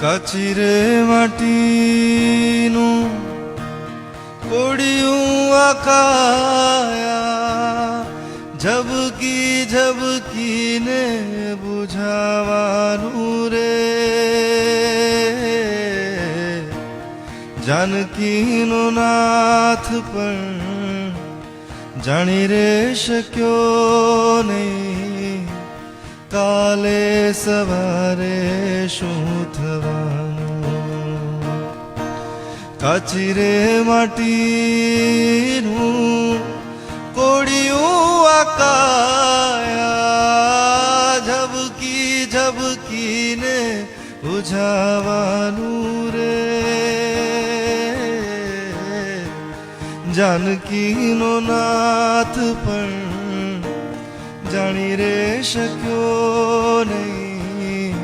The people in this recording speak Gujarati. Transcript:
કાચી રે માટીનું કોડિયું આકાયા ઝબકી ઝબકીને બુઝાવાનું રે. જાનકીનો નાથ પણ જાણી રે શક્યો નહીં. કાલે સવારે શું થવાનું કાચી રે માટીનું કોડિયું આકાયા ઝબકી ઝબકીને બુઝાવાનું રે જાનકીનો નાથ પણ જાણી રે શક્યો નહીં.